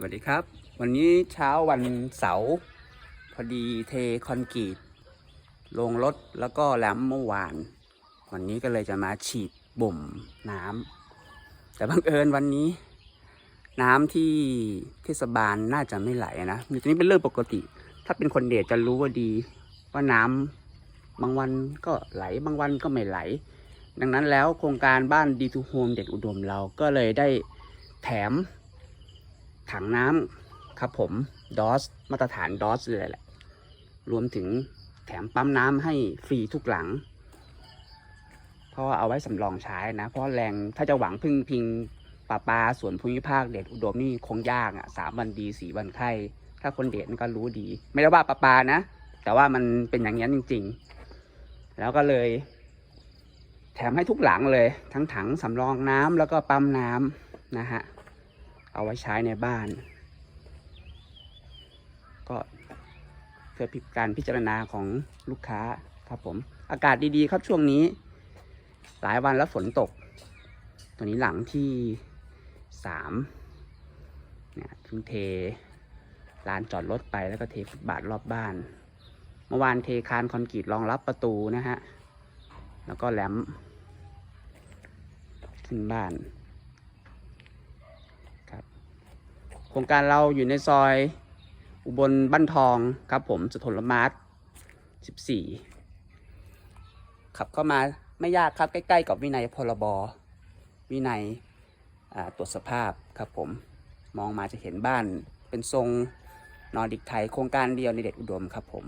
สวัสดีครับ วันนี้เช้าวันเสาร์พอดีเทคอนกรีตลงรถแล้วก็แลมเมื่อวาน วันนี้ก็เลยจะมาฉีดบ่มน้ำแต่บังเอิญวันนี้ น้ำที่เทศบาลน่าจะไม่ไหลนะทีนี้เป็นเรื่องปกติ ถ้าเป็นคนเดชจะรู้ว่าดี ว่าน้ำบางวันก็ไหลบางวันก็ไม่ไหล ดังนั้นแล้วโครงการบ้านดีทูโฮมเด็ดอุดมเราก็เลยได้แถม ถังน้ำครับผมดอสมาตรฐานดอสเลยแหละ รวมถึงแถมปั๊มน้ำให้ฟรีทุกหลัง เพราะเอาไว้สำรองใช้นะ เพราะแรงถ้าจะหวังพึ่งพิงป่าปาส่วนภูมิภาคเดชอุดมนี่คงยากอะสามวันดีสี่วันไข้ ถ้าคนเดชมันก็รู้ดี ไม่ได้ว่าป่าปานะ แต่ว่ามันเป็นอย่างนี้จริง ๆ แล้วก็เลย แถมให้ทุกหลังเลย ทั้งถังสำรองน้ำแล้วก็ปั๊มน้ำนะฮะ เอาไว้ใช้ในบ้าน ก็เพื่อพิการพิจารณาของลูกค้าครับผม อากาศดีๆ ครับช่วงนี้ หลายวันแล้วฝนตก ตัวนี้หลังที่สามเนี่ยเพิ่งเทลานจอดรถไปแล้วก็เทฟุตบาทรอบบ้าน เมื่อวานเทคานคอนกรีตรองรับประตูนะฮะ แล้วก็แหลมขึ้นบ้าน โครงการเราอยู่ในซอยอุบลบ้านทองครับผมสุทนละมาร์ท14 ขับเข้ามาไม่ยากครับใกล้ๆกับวินัยพรบวินัยตรวจสภาพครับผมมองมาจะเห็นบ้านเป็นทรงนอร์ดิกไทยโครงการเดียวในเด็ดอุดมครับผม